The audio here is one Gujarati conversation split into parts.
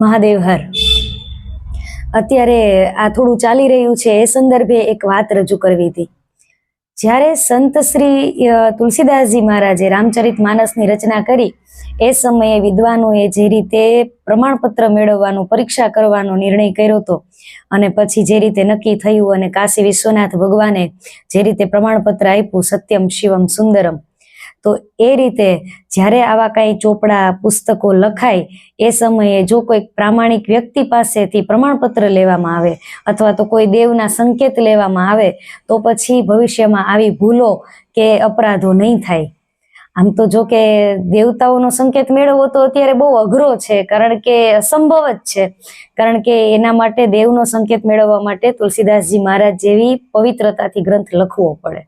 મહાદેવ અત્યારે આ થોડું ચાલી રહ્યું છે, એ સંદર્ભે એક વાત રજૂ કરવી હતી. જ્યારે સંત શ્રી તુલસીદાસજી મહારાજે રામચરિત માનસની રચના કરી, એ સમયે વિદ્વાનોએ જે રીતે પ્રમાણપત્ર મેળવવાનો, પરીક્ષા કરવાનો નિર્ણય કર્યો હતો, અને પછી જે રીતે નક્કી થયું અને કાશી વિશ્વનાથ ભગવાને જે રીતે પ્રમાણપત્ર આપ્યું, સત્યમ શિવમ સુંદરમ તો એ રીતે જ્યારે આવા કાંઈ ચોપડા, પુસ્તકો લખાય, એ સમયે જો કોઈક પ્રામાણિક વ્યક્તિ પાસેથી પ્રમાણપત્ર લેવામાં આવે અથવા તો કોઈ દેવના સંકેત લેવામાં આવે, તો પછી ભવિષ્યમાં આવી ભૂલો કે અપરાધો નહીં થાય. આમ તો જો કે દેવતાઓનો સંકેત મેળવવો તો અત્યારે બહુ અઘરો છે, કારણ કે અસંભવ જ છે. કારણ કે એના માટે, દેવનો સંકેત મેળવવા માટે તુલસીદાસજી મહારાજ જેવી પવિત્રતાથી ગ્રંથ લખવો પડે.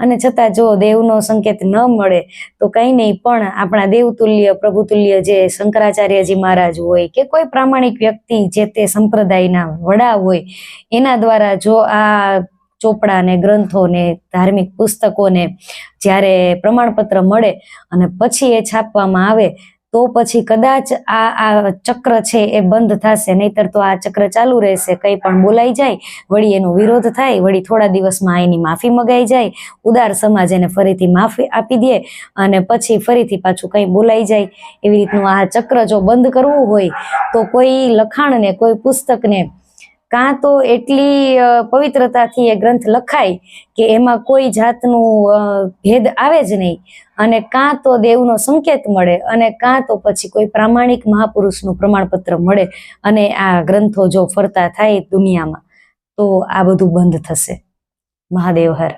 અને છતાં જો દેવનો સંકેત ન મળે, તો કંઈ નહીં, પણ આપણા દેવતુલ્ય, પ્રભુતુલ્ય જે શંકરાચાર્યજી મહારાજ હોય કે કોઈ પ્રામાણિક વ્યક્તિ જે તે સંપ્રદાયના વડા હોય, એના દ્વારા જો આ ચોપડાને ગ્રંથોને ધાર્મિક પુસ્તકોને જ્યારે પ્રમાણપત્ર મળે અને પછી એ છાપવામાં આવે તો પછી કદાચ આ આ ચક્ર છે એ બંધ થશે. નહીતર તો આ ચક્ર ચાલુ રહેશે. કંઈ પણ બોલાઈ જાય, વળી એનો વિરોધ થાય, વળી થોડા દિવસમાં એની માફી મગાઈ જાય, ઉદાર સમાજ એને ફરીથી માફી આપી દે અને પછી ફરીથી પાછું કંઈ બોલાઈ જાય. એવી રીતનું આ ચક્ર જો બંધ કરવું હોય, તો કોઈ લખાણને, કોઈ પુસ્તકને કાં તો એટલી પવિત્રતાથી એ ગ્રંથ લખાય કે એમાં કોઈ જાતનું ભેદ આવે જ નહીં. અને કાં તો દેવનો સંકેત મળે અને કાં તો પછી કોઈ પ્રામાણિક મહાપુરુષનું પ્રમાણપત્ર મળે અને આ ગ્રંથો જો ફરતા થાય દુનિયામાં, તો આ બધું બંધ થશે. મહાદેવ હર.